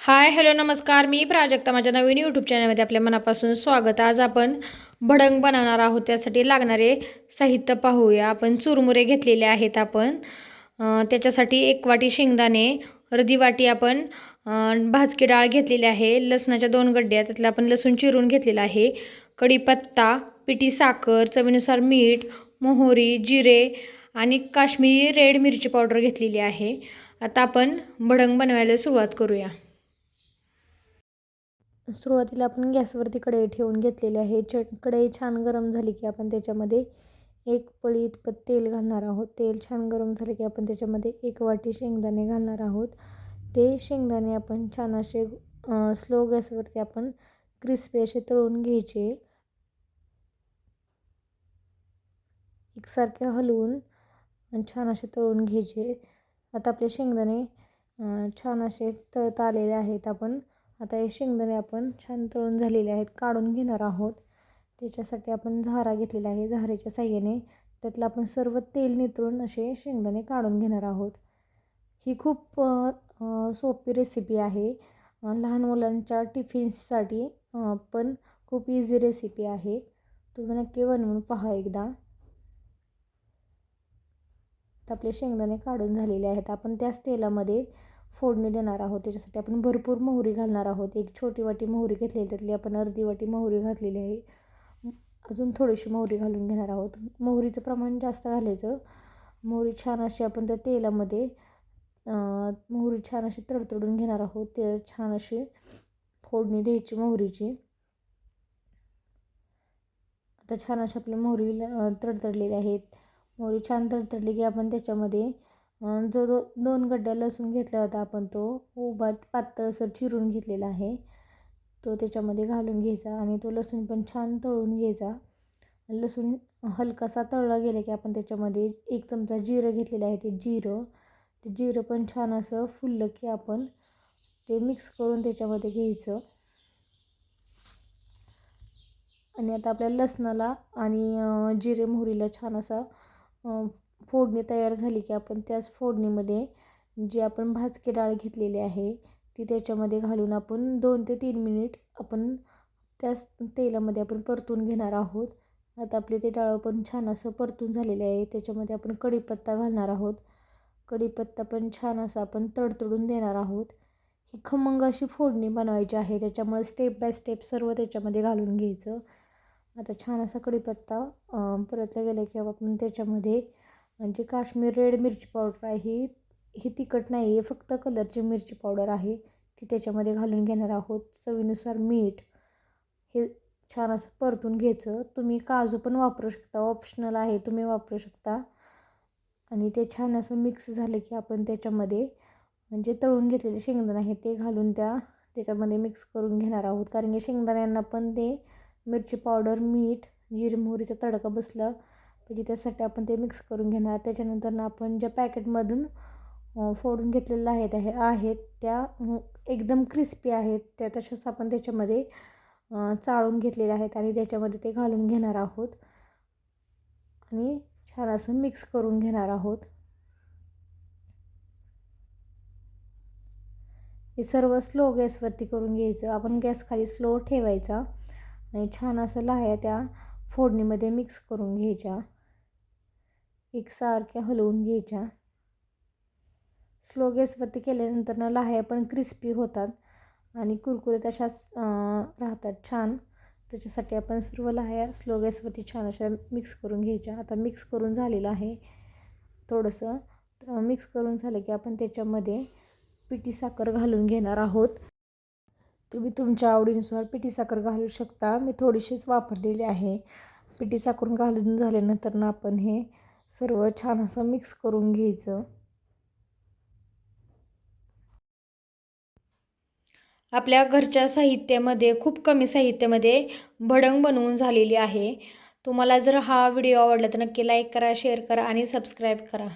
Hi hello नमस्कार. मी प्राजक्ता. माझ्या नवीन YouTube चॅनलमध्ये आपल्या मनापासून स्वागत. आज आपण भडंग बनवणार आहोत. त्यासाठी लागणारे साहित्य पाहूया. आपण चुरमुरे घेतलेले आहेत आपण. त्याच्यासाठी एक वाटी शेंगदाणे अर्धी वाटी आपण भाजकी डाळ घेतलेली आहे. लसणाच्या दोन गड्ड्या त्यातलं आपण लसूण चिरून घेतलेला आहे. कढीपत्ता पिठी साखर चवीनुसार मीठ मोहरी जिरे आणि काश्मीरी रेड मिरची पावडर घेतलेली आहे. आता आपण भडंग बनवायला सुरुवात करूया. सुरुवातीला आपण गॅसवरती कढई ठेवून घेतलेली आहे. च कढई छान गरम झाली की आपण त्याच्यामध्ये एक पळी इतपत तेल घालणार आहोत. तेल छान गरम झाले की आपण त्याच्यामध्ये एक वाटी शेंगदाणे घालणार आहोत. ते शेंगदाणे आपण छान असे स्लो गॅसवरती आपण क्रिस्पी असे तळून घ्यायचे. एकसारखे हलवून छान असे तळून घ्यायचे. आता आपले शेंगदाणे छान असे तळता आलेले आहेत. आपण आता हे शेंगदाणे आपण छान तळून झालेले आहेत काढून घेणार आहोत. त्याच्यासाठी आपण झारा घेतलेला आहे झाऱ्याच्या साह्याने. त्यातलं आपण सर्व तेल नितळून असे शेंगदाणे काढून घेणार आहोत. ही खूप सोपी रेसिपी आहे. लहान मुलांच्या टिफिन्ससाठी पण खूप इझी रेसिपी आहे. तुम्ही नक्की बनवून पहा एकदा. तर आपले शेंगदाणे काढून झालेले आहेत. आपण त्याच तेलामध्ये फोडणी देणार आहोत. त्याच्यासाठी आपण भरपूर मोहरी घालणार आहोत. एक छोटी वाटी मोहरी घेतलेली त्यातली आपण अर्धी वाटी मोहरी घातलेली आहे. अजून थोडीशी मोहरी घालून घेणार आहोत. मोहरीचं प्रमाण जास्त घालायचं. मोहरी छान अशी आपण त्या तेलामध्ये मोहरी छान अशी तडतडून घेणार आहोत. ते छान अशी फोडणी द्यायची मोहरीची. आता छान अशी आपली मोहरी तडतडलेली आहेत. मोहरी छान तडतडली की आपण त्याच्यामध्ये जो दो दोन गड्ड्या लसूण घेतला होता आपण तो उभा पातळसर चिरून घेतलेला आहे. तो त्याच्यामध्ये घालून घ्यायचा आणि तो लसूण पण छान तळून घ्यायचा. लसूण हलकासा तळला गेला की आपण त्याच्यामध्ये एक चमचा जिरं घेतलेलं आहे ते जिरं. ते जिरं पण छान असं फुललं की आपण ते मिक्स करून त्याच्यामध्ये घ्यायचं. आणि आता आपल्या लसणाला आणि जिरे मोहरीला छान असा फोडणी तयार झाली की आपण त्याच फोडणीमध्ये जी आपण भाजकी डाळ घेतलेली आहे ती त्याच्यामध्ये घालून आपण दोन ते तीन मिनिट आपण त्याच तेलामध्ये आपण परतून घेणार आहोत. आता आपले ते डाळ पण छान असं परतून झालेले आहे. त्याच्यामध्ये आपण कढीपत्ता घालणार आहोत. कढीपत्ता पण छान असं आपण तडतडून देणार आहोत. ही खमंग अशी फोडणी बनवायची आहे. त्याच्यामुळे स्टेप बाय स्टेप सर्व त्याच्यामध्ये घालून घ्यायचं. आता छान असा कढीपत्ता परतला गेला की आपण त्याच्यामध्ये जी काश्मीर रेड मिरची पावडर आहे ही ही तिखट नाही आहे फक्त कलरची मिरची पावडर आहे ती त्याच्यामध्ये घालून घेणार आहोत. चवीनुसार मीठ हे छान असं परतून घ्यायचं. तुम्ही काजू पण वापरू शकता ऑप्शनल आहे तुम्ही वापरू शकता. आणि ते छान असं मिक्स झालं की आपण त्याच्यामध्ये म्हणजे तळून घेतलेले शेंगदाणे आहे ते घालून त्या त्याच्यामध्ये मिक्स करून घेणार आहोत. कारण की शेंगदाण्यांना पण ते मिरची पावडर मीठ जिरमोहरीचा तडका बसलं पाहिजे त्यासाठी आपण ते मिक्स करून घेणार. त्याच्यानंतर आपण ज्या पॅकेटमधून फोडून घेतलेलं आहेत आहे आहेत त्या एकदम क्रिस्पी आहेत. त्या तशाच आपण त्याच्यामध्ये चाळून घेतलेल्या आहेत आणि त्याच्यामध्ये ते घालून घेणार आहोत. आणि छान असं मिक्स करून घेणार आहोत. हे सर्व स्लो गॅसवरती करून घ्यायचं. आपण गॅस खाली स्लो ठेवायचा. आणि छान असं लाह्या त्या फोडणीमध्ये मिक्स करून घ्यायच्या. एकसारख्या हलवून घ्यायच्या. स्लो गॅसवरती केल्यानंतर ना लाह्या पण क्रिस्पी होतात आणि कुरकुरीत अशाच राहतात छान. त्याच्यासाठी आपण सर्व लाह्या स्लो गॅसवरती छान अशा मिक्स करून घ्यायच्या. आता मिक्स करून झालेलं आहे थोडंसं. मिक्स करून झालं की आपण त्याच्यामध्ये पिठी साखर घालून घेणार आहोत. तुम्ही तुमच्या आवडीनुसार पिठी साखर घालू शकता. मी थोडीशीच वापरलेली आहे. पिठी साखर घालून झाल्यानंतर ना आपण हे सर्व छान असं मिक्स करून घ्यायचं. आपल्या घरच्या साहित्यामध्ये खूप कमी साहित्यामध्ये भडंग बनवून झालेली आहे. तुम्हाला जर हा व्हिडिओ आवडला तर नक्की लाईक करा शेअर करा आणि सबस्क्राईब करा.